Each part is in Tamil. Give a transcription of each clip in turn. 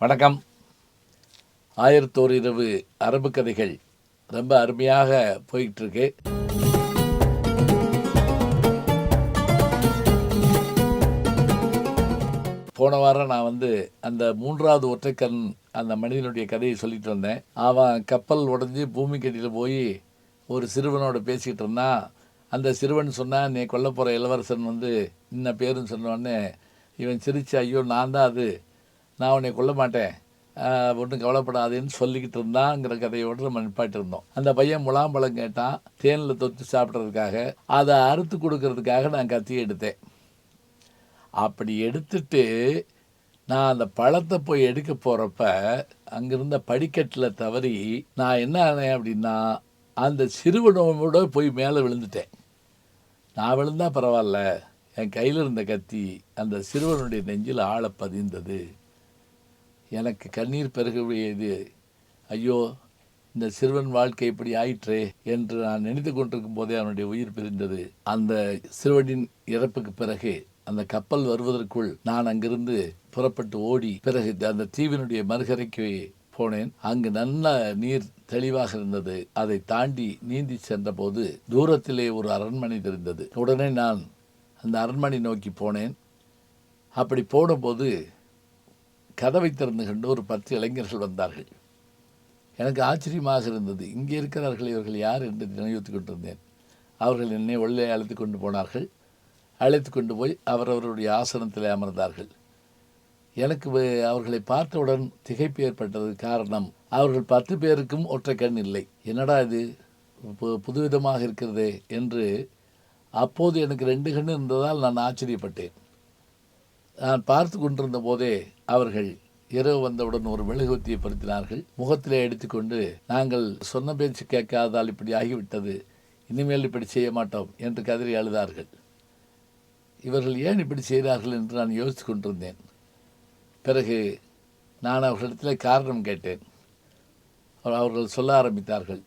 வணக்கம். ஆயிரத்தோர் இரவு அரபு கதைகள். ரொம்ப அருமையாக போயிட்டு இருக்கு போன வாரம் நான் வந்து அந்த மூன்றாவது ஒற்றைக்கண் அந்த மனிதனுடைய கதையை சொல்லிட்டு வந்தேன். அவன் கப்பல் உடஞ்சி பூமிக்கடியில் போய் ஒரு சிறுவனோட பேசிக்கிட்டு இருந்தான். அந்த சிறுவன் சொன்னான் நீ கொல்ல போகிற இளவரசன் வந்து இன்ன பேருன்னு சொன்னோடனே இவன் சிரிச்சு ஐயோ நான் தான் அது. நான் உன்னை கொல்ல மாட்டேன். ஒன்றும் கவலைப்படாதேன்னு சொல்லிக்கிட்டு இருந்தாங்கிற கதையோடு நம்ம நிப்பாட்டி இருந்தோம். அந்த பையன் முலாம்பழம் கேட்டான். தேனில் தொத்து சாப்பிட்றதுக்காக அதை அறுத்து கொடுக்கறதுக்காக நான் கத்தி எடுத்தேன். அப்படி எடுத்துட்டு நான் அந்த பழத்தை போய் எடுக்க போகிறப்ப அங்கிருந்த படிக்கட்டில் தவறி நான் என்ன ஆனேன் அப்படின்னா அந்த சிறுவனோட போய் மேலே விழுந்துட்டேன். நான் விழுந்தா பரவாயில்ல. என் கையில் இருந்த கத்தி அந்த சிறுவனுடைய நெஞ்சில் ஆழ பதிந்தது. எனக்கு கண்ணீர் பெருகவியது ஐயோ இந்த சிறுவன் வாழ்க்கை இப்படி ஆயிற்றே என்று நான் நினைத்து கொண்டிருக்கும் போதே அவனுடைய உயிர் பிரிந்தது. அந்த சிறுவனின் இறப்புக்கு பிறகு அந்த கப்பல் வருவதற்குள் நான் அங்கிருந்து புறப்பட்டு ஓடி பிறகு அந்த தீவினுடைய மறுகரைக்கு போனேன். அங்கு நல்ல நீர் தெளிவாக இருந்தது. அதை தாண்டி நீந்தி சென்றபோது தூரத்திலே ஒரு அரண்மனை தெரிந்தது. உடனே நான் அந்த அரண்மனை நோக்கி போனேன். அப்படி போனபோது கதவை திறந்து கண்டு ஒரு பத்து இளைஞர்கள் வந்தார்கள். எனக்கு ஆச்சரியமாக இருந்தது. இங்கே இருக்கிறார்கள் இவர்கள் யார் என்று நினைவுத்து கொண்டிருந்தேன். அவர்கள் என்னை உள்ளே அழைத்து கொண்டு போனார்கள். அழைத்து கொண்டு போய் அவரவருடைய ஆசனத்தில் அமர்ந்தார்கள். எனக்கு அவர்களை பார்த்தவுடன் திகைப்பு ஏற்பட்டது காரணம் அவர்கள் பத்து பேருக்கும் ஒற்றை கண் இல்லை. என்னடா இது? பு- புதுவிதமாக இருக்கிறதே என்று அப்போது எனக்கு ரெண்டு கண் இருந்ததால் நான் ஆச்சரியப்பட்டேன். நான் பார்த்து கொண்டிருந்த போதே அவர்கள் இரவு வந்தவுடன் ஒரு மெழுகுவத்தியை படுத்தினார்கள் முகத்திலே எடுத்துக்கொண்டு நாங்கள் சொன்ன பேச்சு கேட்காததால் இப்படி ஆகிவிட்டது. இனிமேல் இப்படி செய்ய மாட்டோம் என்று கதறி அழுதார்கள். இவர்கள் ஏன் இப்படி செய்கிறார்கள் என்று நான் யோசித்து கொண்டிருந்தேன். பிறகு நான் அவர்களிடத்தில் காரணம் கேட்டேன். அவர்- அவர்கள் சொல்ல ஆரம்பித்தார்கள்.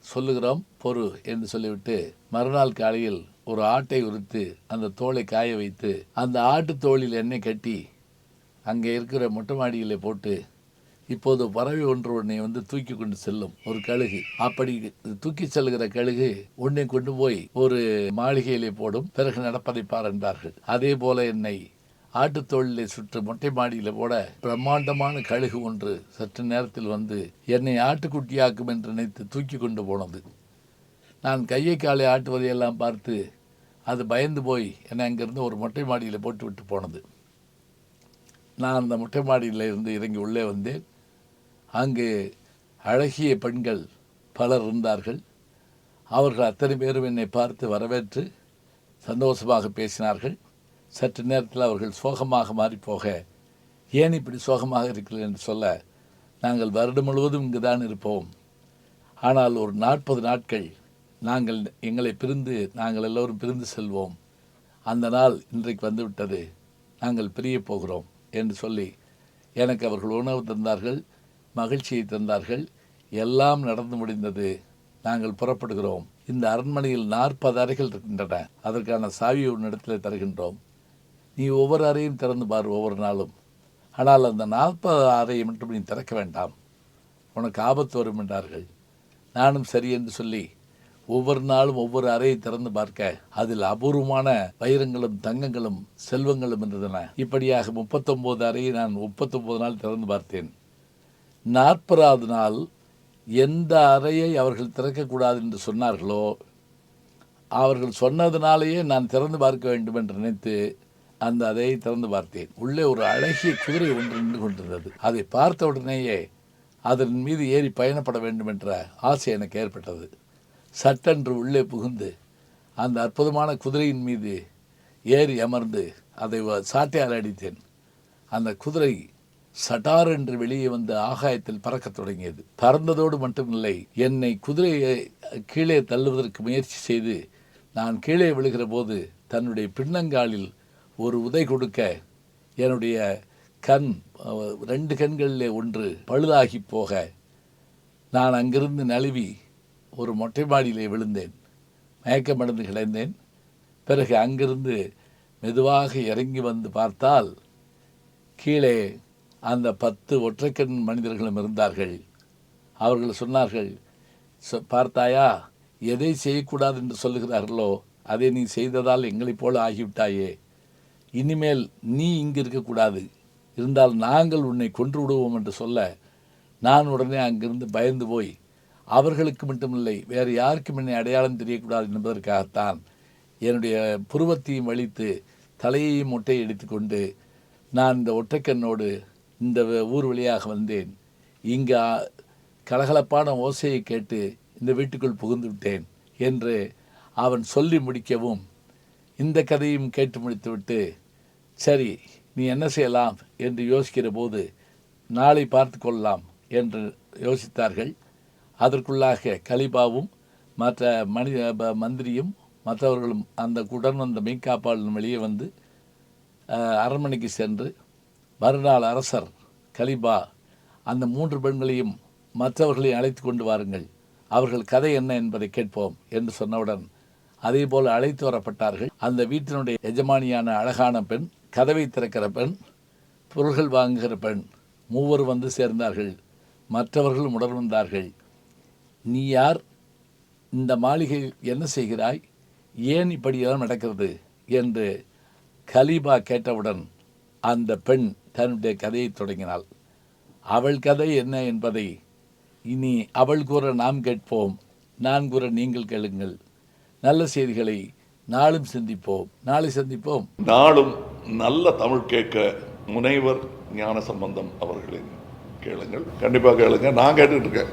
சொல்லுகிறோம் பொறு என்று சொல்லிவிட்டு மறுநாள் காலையில் ஒரு ஆட்டை உரித்து அந்த தோலை காய வைத்து அந்த ஆட்டு தோளில் எண்ணெய் கட்டி அங்கே இருக்கிற மொட்டை மாடியில் போட்டு இப்போது பறவை ஒன்று உன்னை வந்து தூக்கி கொண்டு செல்லும் ஒரு கழுகு. அப்படி தூக்கி செல்கிற கழுகு உன்னை கொண்டு போய் ஒரு மாளிகையிலே போடும் பிறகு நடப்பதை பார் என்றார்கள். அதே போல என்னை ஆட்டுத் சுற்று மொட்டை மாடியில் போட பிரம்மாண்டமான கழுகு ஒன்று சற்று நேரத்தில் வந்து என்னை ஆட்டுக்குட்டியாக்கும் என்று நினைத்து தூக்கி கொண்டு போனது. நான் கையை காலை ஆட்டுவதையெல்லாம் பார்த்து அது பயந்து போய் என்னை அங்கிருந்து ஒரு மொட்டை மாடியில் போட்டு விட்டு போனது. நான் அந்த மொட்டை மாடியில் இருந்து இறங்கி உள்ளே வந்தேன். அங்கு அழகிய பெண்கள் பலர் இருந்தார்கள். அவர்கள் அத்தனை பேரும் என்னை பார்த்து வரவேற்று சந்தோஷமாக பேசினார்கள். சற்று நேரத்தில் அவர்கள் சோகமாக மாறிப்போக ஏன் இப்படி சோகமாக இருக்கிறது என்று சொல்ல நாங்கள் வருடம் முழுவதும் இங்கு தான் இருப்போம். ஆனால் ஒரு நாற்பது நாட்கள் நாங்கள் எங்களை பிரிந்து நாங்கள் எல்லோரும் பிரிந்து செல்வோம். அந்த நாள் இன்றைக்கு வந்துவிட்டது. நாங்கள் பிரிய போகிறோம் என்று சொல்லி எனக்கு அவர்கள் உணவு தந்தார்கள் மகிழ்ச்சியை தந்தார்கள். எல்லாம் நடந்து முடிந்தது. நாங்கள் புறப்படுகிறோம். இந்த அரண்மனையில் நாற்பது அறைகள் இருக்கின்றன. அதற்கான சாவியை உன்னிடத்தில் தருகின்றோம். நீ ஒவ்வொரு அறையும் திறந்து பார் ஒவ்வொரு நாளும். ஆனால் அந்த நாற்பது அறையை மட்டும் நீ திறக்க வேண்டாம். உனக்கு ஆபத்து வரும் என்றார்கள். நானும் சரி என்று சொல்லி ஒவ்வொரு நாளும் ஒவ்வொரு அறையை திறந்து பார்க்க அதில் அபூர்வமான வைரங்களும் தங்கங்களும் செல்வங்களும் இருந்தன. இப்படியாக முப்பத்தொம்போது அறையை நான் முப்பத்தொம்போது நாள் திறந்து பார்த்தேன். நாற்பதாவது நாள் எந்த அறையை அவர்கள் திறக்கக்கூடாது என்று சொன்னார்களோ அவர்கள் சொன்னதினாலேயே நான் திறந்து பார்க்க வேண்டும் என்று நினைத்து அந்த அறையை திறந்து பார்த்தேன். உள்ளே ஒரு அழகிய குதிரை ஒன்று நின்று கொண்டிருந்தது. அதை பார்த்த உடனேயே அதன் மீது ஏறி பயணப்பட வேண்டும் என்ற ஆசை எனக்கு ஏற்பட்டது. சட்டென்று உள்ளே புகுந்து அந்த அற்புதமான குதிரையின் மீது ஏறி அமர்ந்து அதை வ- சாட்டையால் அடித்தேன். அந்த குதிரை சட்டார் என்று வெளியே வந்து ஆகாயத்தில் பறக்கத் தொடங்கியது. பறந்ததோடு மட்டுமில்லை என்னை குதிரையை கீழே தள்ளுவதற்கு முயற்சி செய்து நான் கீழே விழுகிற போது தன்னுடைய பின்னங்காலில் ஒரு உதை கொடுக்க என்னுடைய கண் ரெண்டு கண்களிலே ஒன்று பழுதாகி போக நான் அங்கிருந்து நழுவி ஒரு மொட்டை மாடியிலே விழுந்தேன். மயக்கமடைந்து கிடந்தேன். பிறகு அங்கிருந்து மெதுவாக இறங்கி வந்து பார்த்தால் கீழே அந்த பத்து ஒற்றைக்கண் மனிதர்களும் இருந்தார்கள். அவர்கள் சொன்னார்கள் "சொ- பார்த்தாயா எதை செய்யக்கூடாது என்று சொல்லுகிறார்களோ அதை நீ செய்ததால் எங்களைப் போல ஆகிவிட்டாயே. இனிமேல் நீ இங்கு இருக்கக்கூடாது. இருந்தால் நாங்கள் உன்னை கொன்று விடுவோம் என்று சொல்ல நான் உடனே அங்கிருந்து பயந்து போய் அவர்களுக்கு மட்டுமில்லை வேறு யாருக்கும் என்னை அடையாளம் தெரியக்கூடாது என்பதற்காகத்தான் என்னுடைய புருவத்தையும் வலித்து தலையையும் முட்டையை எடுத்துக்கொண்டு நான் இந்த ஒற்றைக்கண்ணோடு இந்த ஊர் வழியாக வந்தேன். இங்கு கலகலப்பான ஓசையை கேட்டு இந்த வீட்டுக்குள் புகுந்து விட்டேன் என்று அவன் சொல்லி முடிக்கவும் இந்த கதையும் கேட்டு முடித்துவிட்டு சரி நீ என்ன செய்யலாம்? என்று யோசிக்கிற போது நாளை பார்த்து கொள்ளலாம் என்று யோசித்தார்கள். அதற்குள்ளாக கலிபாவும் மற்ற மனித ப- மந்திரியும் மற்றவர்களும் அந்த உடன் வந்த மெய்காப்பாளன் வெளியே வந்து அரண்மனைக்கு சென்று மறுநாள் அரசர் கலிபா அந்த மூன்று பெண்களையும் மற்றவர்களையும் அழைத்து கொண்டு வாருங்கள். அவர்கள் கதை என்ன என்பதை கேட்போம் என்று சொன்னவுடன் அதே போல் அழைத்து வரப்பட்டார்கள். அந்த வீட்டினுடைய எஜமானியான அழகான பெண் கதவை திறக்கிற பெண் பொருள்கள் வாங்குகிற பெண் மூவர் வந்து சேர்ந்தார்கள். மற்றவர்களும் உடன் வந்தார்கள். நீ யார்? இந்த மாளிகையில் என்ன செய்கிறாய்? ஏன் இப்படியெல்லாம் நடக்கிறது? என்று கலீபா கேட்டவுடன் அந்த பெண் தன்னுடைய கதையை தொடங்கினாள். அவள் கதை என்ன என்பதை இனி அவள் கூற நாம் கேட்போம். நான் கூற நீங்கள் கேளுங்கள். நல்ல செய்திகளை நாளும் சிந்திப்போம். நாளை சந்திப்போம். நாளும் நல்ல தமிழ் கேட்க முனைவர் ஞான சம்பந்தம் அவர்களின் கேளுங்கள். கண்டிப்பாக கேளுங்க. நான் கேட்டுட்டு இருக்கேன்.